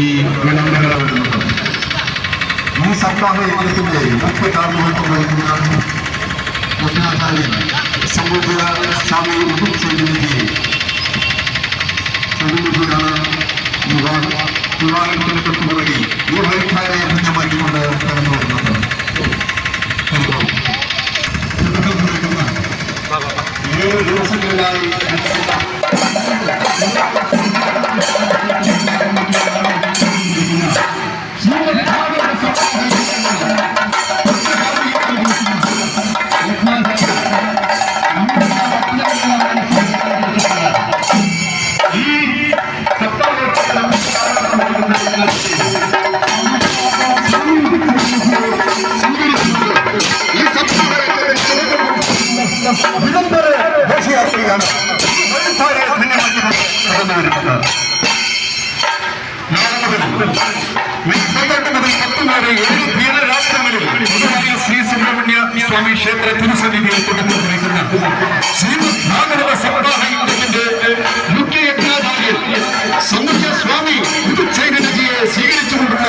ഈ വിളംബരങ്ങൾ വരുന്നത്. ഈ സർക്കാർ യജ്ഞത്തിന്റെ മുഖ്യ കാരണമായിട്ട് വഹിക്കുന്ന മുഖ്യാചാര്യൻ സംബന്ധിത സ്വാമി ഉപചൈതന്യത്തെ പ്രതിനിധിയാണ് വിവാഹത്തിന് തൊട്ടുപുറകിൽ ഈ വൈഖാരെ ധന്യമാക്കിക്കൊണ്ട് കടന്നു വരുന്നത്. ഏഴ് ദിവസങ്ങളിലായി ശ്രീ സുബ്രഹ്മണ്യ സ്വാമി ക്ഷേത്ര തിരുസന്നിധിയിൽ തുടക്കം കുറിക്കുന്ന ശ്രീമദ് ഭാഗവത സപ്താഹ യുദ്ധത്തിന്റെ മുഖ്യ യജ്ഞാചാര്യൻ സമുദ്ര സ്വാമി പുതുച്ചൈതന്യജിയെ സ്വീകരിച്ചുകൊണ്ടുള്ള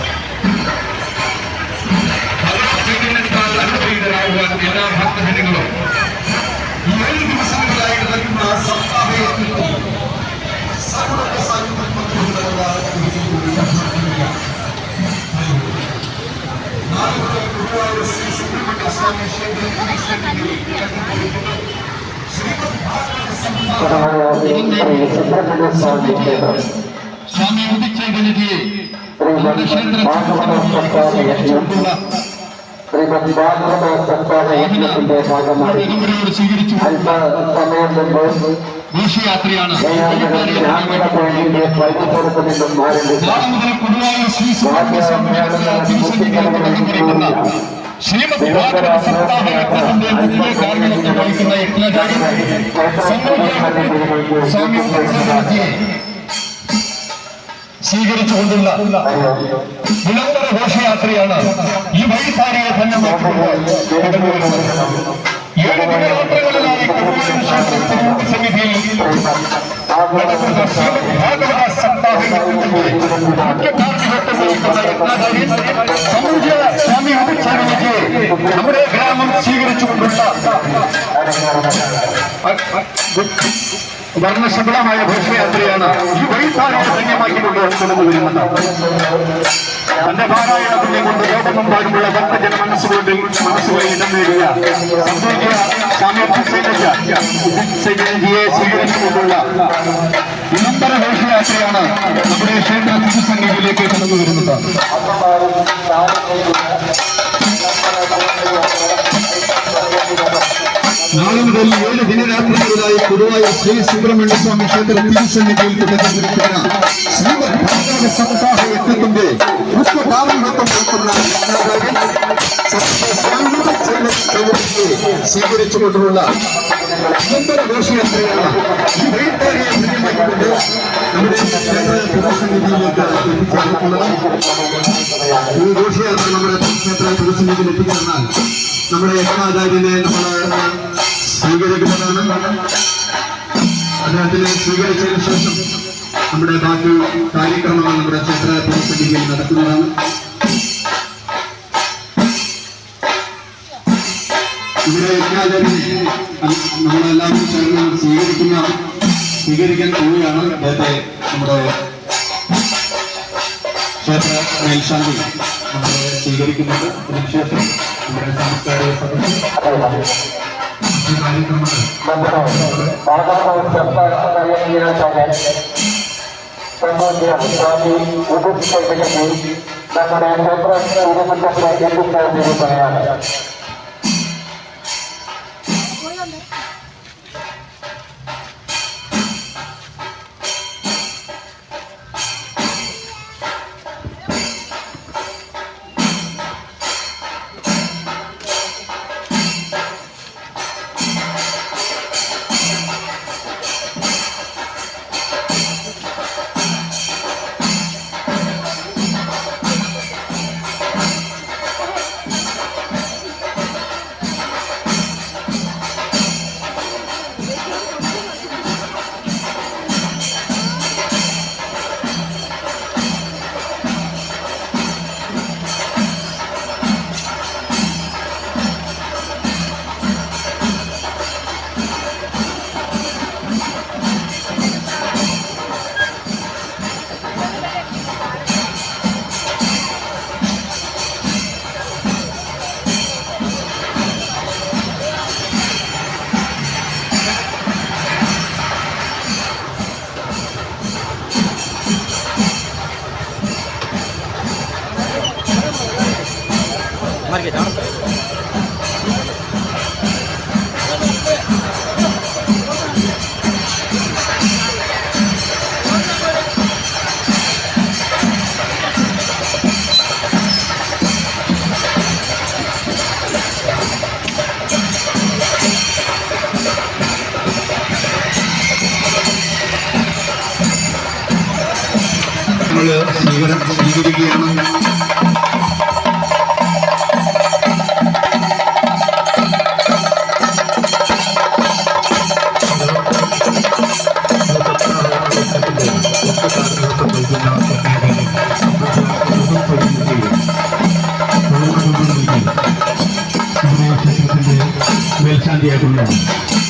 എല്ലാ ഭക്തജനങ്ങളും ഈ ഏഴ് ദിവസങ്ങളിലായി നടക്കുന്ന സപ്താഹയത്തിൽ സർവ്വ സാന്നിധ്യം പങ്കുകൊണ്ടുള്ള നാളെ മുതൽ ഗുരുവായൂർ ശ്രീ സുബ്രഹ്മണ്യ സ്വാമി ക്ഷേത്ര തിരുസന്നിധിയിൽ ശ്രീമദ് ഭാഗവത സ്വാമി ക്ഷേത്രം സ്വീകരിച്ചു അല്പസമയം മുമ്പ് ഘോഷയാത്രയാണ് ബ്രാഹ്മണ പോയിന്റിന്റെ പരിസരത്ത് നിന്നും ആരംഭിച്ച നാളെ മുതൽ കൊടുവായൂർ ശ്രീ സുബ്രഹ്മണ്യ സ്വാമി ക്ഷേത്ര തിരുസന്നിധിയിൽ തുടക്കം കുറിക്കുന്ന ശ്രീമദ് ഭാഗവത സപ്താഹ യജ്ഞത്തിന്റെ മുഖ്യ കാർമ്മികത്വം വഹിക്കുന്ന യജ്ഞാചാര്യൻ സ്വാമി ഉദിച്ചൈതന്യജിയെ സ്വീകരിച്ചുകൊണ്ടുള്ള വിളംബര ഘോഷയാത്രയാണ് ഈ വഴിത്താരിയെ തന്നെ ഏഴ് ദിനയാത്രകളിലായി കൊടുവായൂർ ക്ഷേത്ര സന്നിധിയിൽ നടക്കുന്ന ഭാഗവത സപ്താഹ യജ്ഞത്തിന്റെ മുഖ്യ കാർമ്മികത്വം വഹിക്കുന്ന യജ്ഞാചാര്യൻ സമൂജ സ്വാമി ഉദിച്ചാരിക്ക് നമ്മുടെ ഗ്രാമം സ്വീകരിച്ചുകൊണ്ടുള്ള വർണശബളമായ ഘോഷയാത്രയാണ് ഈ വഴിത്താരിയെ ധന്യമാക്കിക്കൊണ്ട് കടന്നു വരുന്നത്. തന്റെ പാരായണത്തിനെ കൊണ്ട് ലോകമെമ്പാടുമുള്ള ഭക്തജന മനസ്സുകൊണ്ട് മനസ്സുകളിൽ ഇടം നേടുക സംഭവിക്കുക സ്വീകരിച്ചുകൊണ്ടുള്ള വിളംബര ഘോഷയാത്രയാണ് നമ്മുടെ ക്ഷേത്ര തിരുസന്നിധിയിലേക്ക് കടന്നു വരുന്നത്. നാളെ മുതൽ ഏഴ് ദിനരാത്രികളിലായി പൊതുവായ ശ്രീ സുബ്രഹ്മണ്യ സ്വാമി ക്ഷേത്ര തിരുസന്നിധിയിൽ തുടങ്ങിയിരിക്കുന്ന ശ്രീമദ് സപ്താഹ യജ്ഞത്തിന്റെ കാർമ്മികത്വം നടത്തുന്ന സ്വീകരിച്ചുകൊണ്ടുള്ള ഈ നമ്മുടെ ക്ഷേത്ര ഈ ഘോഷയാത്ര നമ്മുടെ ക്ഷേത്ര പ്രതിസന്ധിയിൽ എത്തിച്ചേർന്നാൽ നമ്മുടെ യജ്ഞാചാര്യനെ നമ്മൾ സ്വീകരിക്കുന്നതാണ്. അദ്ദേഹത്തിനെ സ്വീകരിച്ചതിന് ശേഷം നമ്മുടെ ബാക്കി കാര്യക്രമങ്ങൾ നമ്മുടെ ക്ഷേത്ര തിരുസന്നിധിയിൽ നടക്കുന്നതാണ്. ഇവിടെ എല്ലാവരും നമ്മളെല്ലാവരും ചേർന്ന് സ്വീകരിക്കുന്ന സ്വീകരിക്കാൻ പോവുകയാണ് അദ്ദേഹത്തെ നമ്മുടെ ക്ഷേത്ര മേൽശാന്തി നമ്മൾ സ്വീകരിക്കുന്നത് അതിനുശേഷം നമ്മുടെ സാംസ്കാരിക സദസ്സ്. बंधुओं मानव को सबका कार्य किया चाहिए संबंधित स्वामी उदित के बजे नम्म क्षेत्र सूर्य मंदिर में एक रूप में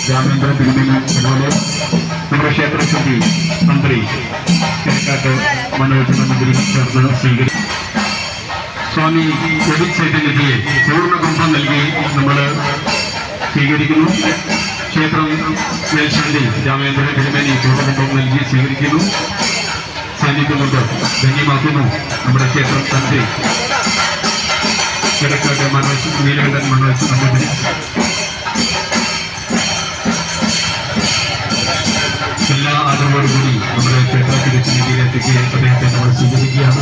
രാമേന്ദ്ര തിരുമേനി അതുപോലെ നമ്മുടെ ക്ഷേത്രസമിതി മന്ത്രി കിഴക്കാട്ട് മനോജ് മന്ത്രി ചേർന്ന് സ്വീകരിച്ചു. സ്വാമി ചൈതന്യതയെ പൂർണ കുംഭം നൽകി നമ്മൾ സ്വീകരിക്കുന്നു. ക്ഷേത്രം മേൽശാന്തി രാമേന്ദ്ര തിരുമേനി പൂർണകുംഭം നൽകി സ്വീകരിക്കുന്നു. സാന്നിധ്യം കൊണ്ട് ധന്യമാക്കുന്നു നമ്മുടെ ക്ഷേത്രം തന്ത്രി കിഴക്കാട്ട് മനോജ് നീലകണ്ഠൻ മനോജ് നമ്പൂതിരി എല്ലാ ആദരവോടുകൂടി നമ്മുടെ ക്ഷേത്ര തിരുച്ചിലേക്ക് അദ്ദേഹത്തെ നമ്മൾ സ്വീകരിക്കുകയാണ്.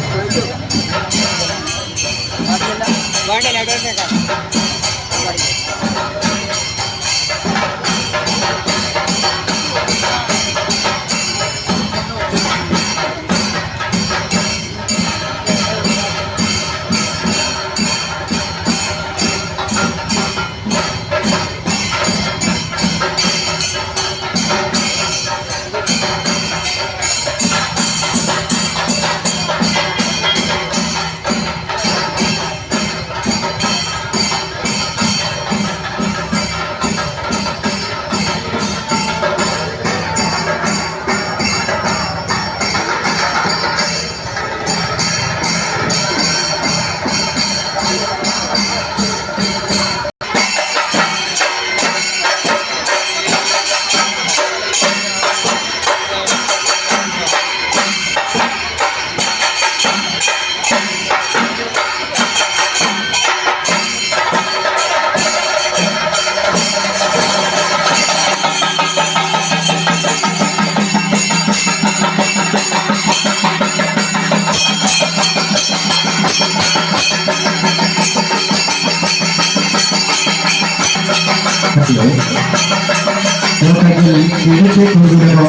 ಮಿಲಿಟರಿ ಕುಲುಗಳು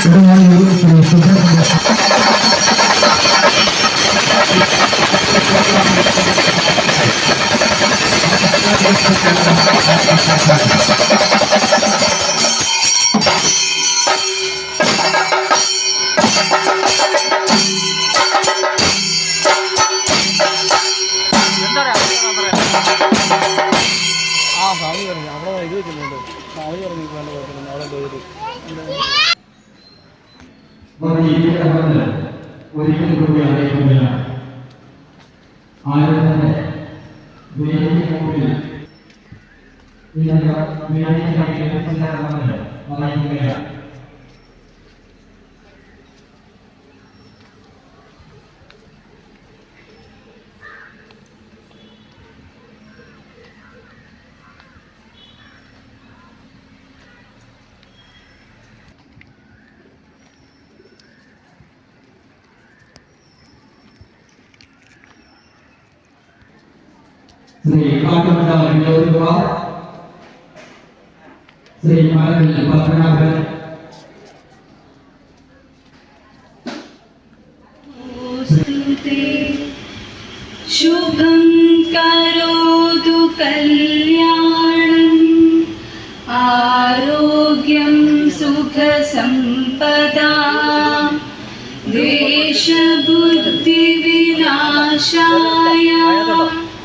ಸರಿಯಾಗಿ Thank you. സ്വാമി പറഞ്ഞു അവിടെ ഇത് വെച്ചിട്ടുണ്ട് സ്വാമി പറഞ്ഞു വേണ്ട കുഴപ്പമില്ല അവിടെ പോയത് ഒരിക്കൽ കൂടി അറിയിക്കുന്നില്ല ആരും തന്നെ വേദിക്ക് മുമ്പിൽ ഇതിനുള്ള വേദിക്കായി അറിയിക്കുകയാണ് ஸ்ரீ காட்டுமண்டால் ஜோதிகுமார் ஸ்ரீ மலவில் பத்மநாபன் शुभं करोतु कल्याणम् आरोग्यं सुखसम्पदा देशबुद्धिविनाशाय।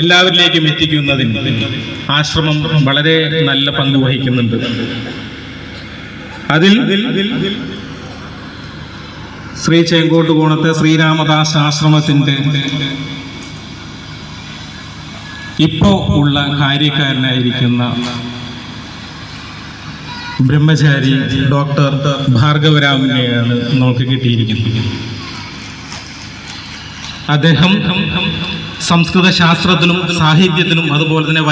എല്ലാവരിലേക്കും എത്തിക്കുന്നതിൽ ആശ്രമം വളരെ നല്ല പങ്ക് വഹിക്കുന്നുണ്ട്. അതിൽ ശ്രീ ചേങ്കോട്ട് കോണത്തെ ശ്രീരാമദാസ് ആശ്രമത്തിന്റെ ഇപ്പോ ഉള്ള കാര്യക്കാരനായിരിക്കുന്ന ബ്രഹ്മചാരി ഡോക്ടർ ഭാർഗവരാമനെയാണ് നമുക്ക് കിട്ടിയിരിക്കുന്നത്. അദ്ദേഹം സംസ്കൃത ശാസ്ത്രത്തിനും സാഹിത്യത്തിനും അതുപോലെ തന്നെ